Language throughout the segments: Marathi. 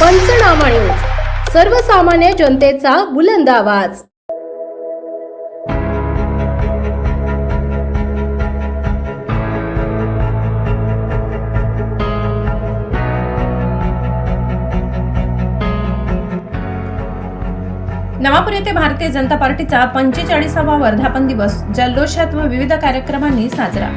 पंचनामा न्यूज. सर्वसामान्य जनतेचा बुलंद आवाज. नवापूर येथे भारतीय जनता पार्टीचा पंचेचाळीसावा वर्धापन दिवस जल्लोषात व विविध कार्यक्रमांनी साजरा.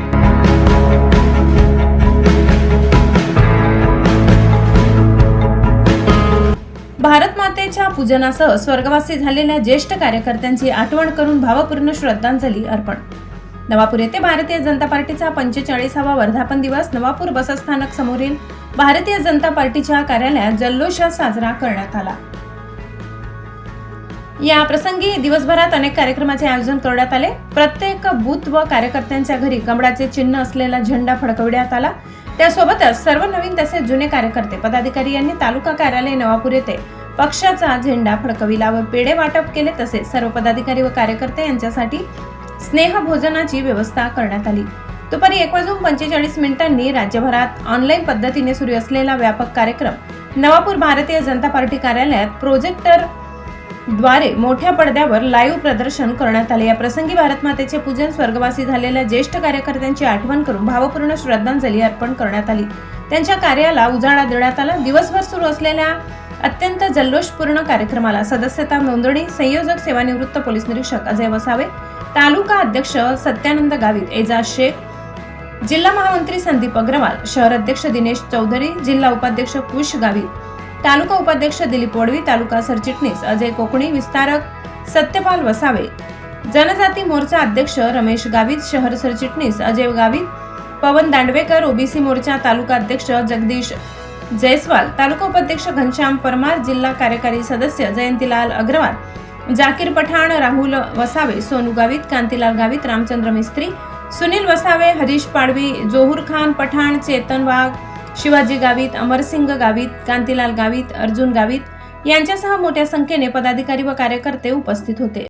भारत मातेच्या पूजनासह स्वर्गवासी झालेल्या ज्येष्ठ कार्यकर्त्यांची आठवण करून भावपूर्ण श्रद्धांजली अर्पण. नवापूर येथे भारतीय जनता पार्टीचा पंचेचाळीसावा वर्धापन दिवस नवापूर बसस्थानक समोरील भारतीय जनता पार्टीच्या कार्यालयात जल्लोषात साजरा करण्यात आला. या प्रसंगी दिवसभरात अनेक कार्यक्रमाचे आयोजन करण्यात आले. प्रत्येक बूथ व कार्यकर्त्यांच्या घरी कमळाचे चिन्ह असलेला झेंडा फडकविण्यात आला. त्यासोबतच सर्व नवीन तसेच जुने कार्यकर्ते पदाधिकारी यांनी तालुका कार्यालय नवापूर येथे पक्षाचा झेंडा फडकविला व पेढे वाटप केले तसेच सर्व पदाधिकारी व कार्यकर्ते यांच्यासाठी स्नेह भोजनाची व्यवस्था करण्यात आली. दुपारी एक वाजून पंचेचाळीस मिनिटांनी राज्यभरात ऑनलाईन पद्धतीने सुरू असलेला व्यापक कार्यक्रम नवापूर भारतीय जनता पार्टी कार्यालयात प्रोजेक्टर द्वारे मोठ्या पडद्यावर लाईव्ह प्रदर्शन करण्यात आले. या प्रसंगी भारत मातेचे पूजन स्वर्गवासी झालेल्या ज्येष्ठ कार्यकर्त्यांची आठवण करून भावपूर्ण श्रद्धांजली अर्पण करण्यात आली. त्यांच्या कार्याला उजाळा देण्यात आला. दिवसभर सुरू असलेल्या अत्यंत जल्लोषपूर्ण कार्यक्रमाला सदस्यता नोंदणी संयोजक सेवानिवृत्त पोलीस निरीक्षक अजय वसावे तालुका अध्यक्ष सत्यानंद गावित एजाज शेख जिल्हा महामंत्री संदीप अग्रवाल शहर अध्यक्ष दिनेश चौधरी जिल्हा उपाध्यक्ष कुश गावित तालुका उपाध्यक्ष दिलीप वडवी तालुका सरचिटणीस अजय कोकणी विस्तारक सत्यपाल वसावे जनजाती मोर्चा अध्यक्ष रमेश गावित शहर सरचिटणीस अजय गावित पवन दांडवेकर ओबीसी मोर्चा तालुका अध्यक्ष जगदीश जयस्वाल तालुका उपाध्यक्ष घनश्याम परमार जिल्हा कार्यकारी सदस्य जयंतीलाल अग्रवाल जाकीर पठाण राहुल वसावे सोनू गावित कांतीलाल गावित रामचंद्र मिस्त्री सुनील वसावे हरीश पाडवी जोहूर खान पठाण चेतन वाघ शिवाजी गावित अमरसिंग गावित कांतीलाल गावित अर्जुन गावित यांच्यासह मोठ्या संख्येने पदाधिकारी व कार्यकर्ते उपस्थित होते.